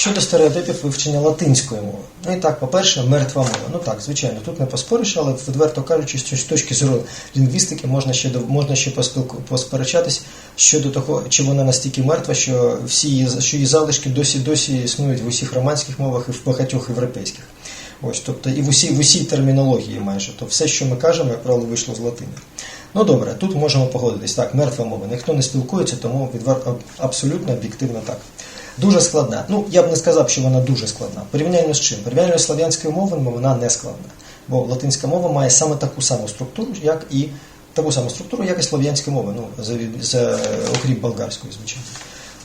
Щодо стереотипів вивчення латинської мови. Ну і так, по-перше, мертва мова. Ну так, звичайно, тут не поспориш, але відверто кажучи, з точки зору лінгвістики можна ще можна ще посперечатись щодо того, чи вона настільки мертва, що всі її що її залишки досі досі існують в усіх романських мовах і в багатьох європейських. Ось, тобто і в усій, в усій термінології майже. То все, що ми кажемо, як правило, вийшло з латини. Ну добре, тут можемо погодитись. Так, мертва мова. Ніхто не спілкується, тому відверто абсолютно об'єктивно так. Дуже складна. Ну, я б не сказав, що вона дуже складна. Порівняння з чим? Порівняння з слов'янською мовою вона не складна. Бо латинська мова має саме таку саму структуру, як і таку саму структуру, як і слов'янська мова, ну, за, за, окрім болгарської, звичайно.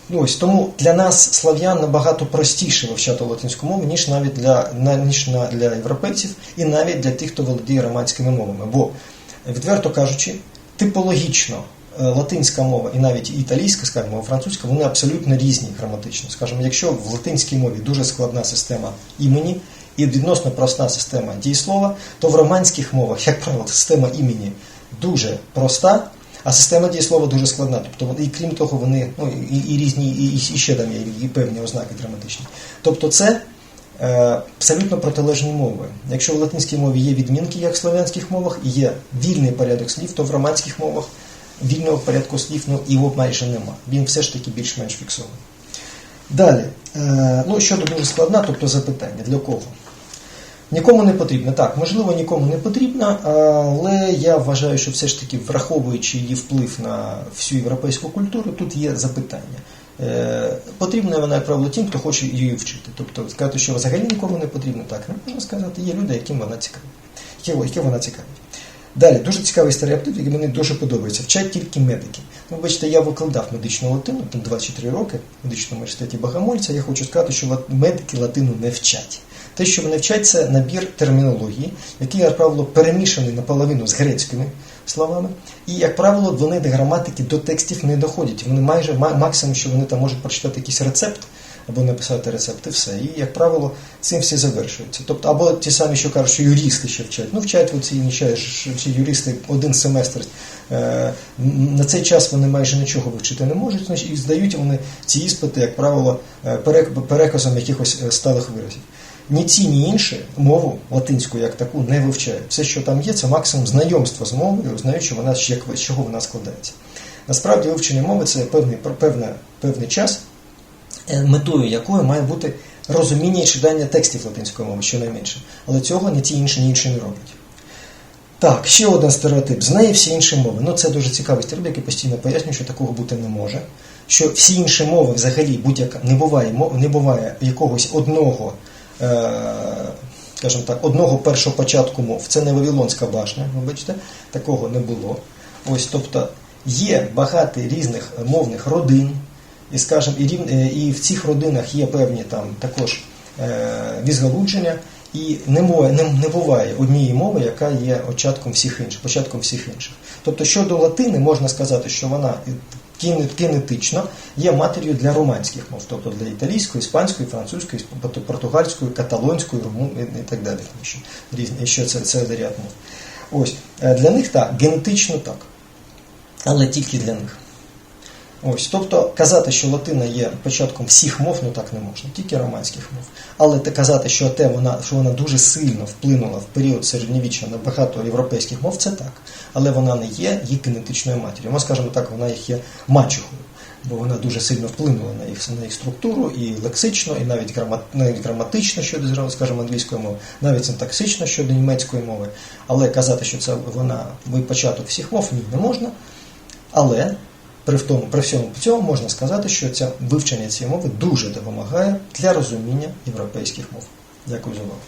Ну, ось, тому для нас, слав'ян, набагато простіше вивчати латинську мову, ніж навіть для, на, ніж на, для європейців, і навіть для тих, хто володіє романськими мовами. Бо, відверто кажучи, типологічно латинська мова і навіть італійська, скажімо, французька, вони абсолютно різні граматично. Скажімо, якщо в латинській мові дуже складна система імені і відносно проста система дієслова, то в романських мовах, як правило, система імені дуже проста. А система дієслова дуже складна. Тобто, і крім того, вони ну, і, і різні, і, і ще там є і певні ознаки граматичні. Тобто, це е, абсолютно протилежні мови. Якщо в латинській мові є відмінки, як в слов'янських мовах, і є вільний порядок слів, то в романських мовах вільного порядку слів ну, його майже нема. Він все ж таки більш-менш фіксований. Далі, е, ну щодо дуже складна, тобто запитання для кого? Нікому не потрібно. Так, можливо, нікому не потрібно, але я вважаю, що все ж таки, враховуючи її вплив на всю європейську культуру, тут є запитання. Е, Потрібна вона, як правило, тим, хто хоче її вчити. Тобто сказати, що взагалі нікому не потрібно, так не можна сказати. Є люди, яким вона цікава. Які вона цікавить. Далі, дуже цікавий стереотип, який мені дуже подобається. Вчать тільки медики. Ну, бачите, я викладав медичну латину, там 24 роки в медичному університеті Богомольця. Я хочу сказати, що медики латину не вчать. Те, що вони вчать, це набір термінології, який, як правило, перемішаний наполовину з грецькими словами. І, як правило, вони до граматики, до текстів не доходять. Вони майже максимум, що вони там можуть прочитати якийсь рецепт або написати рецепт, і все. І, як правило, цим все завершується. Тобто, або ті самі, що кажуть, що юристи ще вчать. Ну, вчать оці, ці юристи один семестр. Е, на цей час вони майже нічого вивчити не можуть, і здають вони ці іспити, як правило, е, переказом якихось е, сталих виразів. Ні ці, ні інші мову латинську як таку не вивчають. Все, що там є, це максимум знайомства з мовою, знають, що вона з чого вона складається. Насправді вивчення мови це певний, певна, певний час, метою якої має бути розуміння і читання текстів латинської мови, щонайменше. Але цього ні ті інші, ні інші не роблять. Так, ще один стереотип. Знає всі інші мови. Ну, це дуже цікавий стереотип, який постійно пояснює, що такого бути не може. Що всі інші мови взагалі будь-яка не буває, не буває якогось одного, е, скажімо так, одного першого початку мов. Це не Вавилонська башня, ви бачите, такого не було. Ось, тобто є багато різних мовних родин, і, скажімо, і, рів- е, і в цих родинах є певні там також е, відгалудження, і не, буває, не, не буває однієї мови, яка є початком всіх інших, початком всіх інших. Тобто щодо латини можна сказати, що вона кіне- кинетично є матер'ю для романських мов, тобто для італійської, іспанської, французької, португальської, каталонської, румун і так далі. Що різні, ще це, це ряд мов. Ось е, для них так, генетично так, але тільки для них. Ось, тобто казати, що латина є початком всіх мов, ну так не можна, тільки романських мов. Але казати, що те вона, що вона дуже сильно вплинула в період середньовіччя на багато європейських мов, це так. Але вона не є їх генетичною матір'ю. Ми скажемо так, вона їх є мачухою, бо вона дуже сильно вплинула на їх, на їх структуру і лексично, і навіть, грамат, навіть граматично щодо, скажімо, англійської мови, навіть синтаксично щодо німецької мови. Але казати, що це вона початок всіх мов, ні, не можна. Але при, тому, при всьому цьому можна сказати, що ця вивчення цієї мови дуже допомагає для розуміння європейських мов. Дякую за увагу.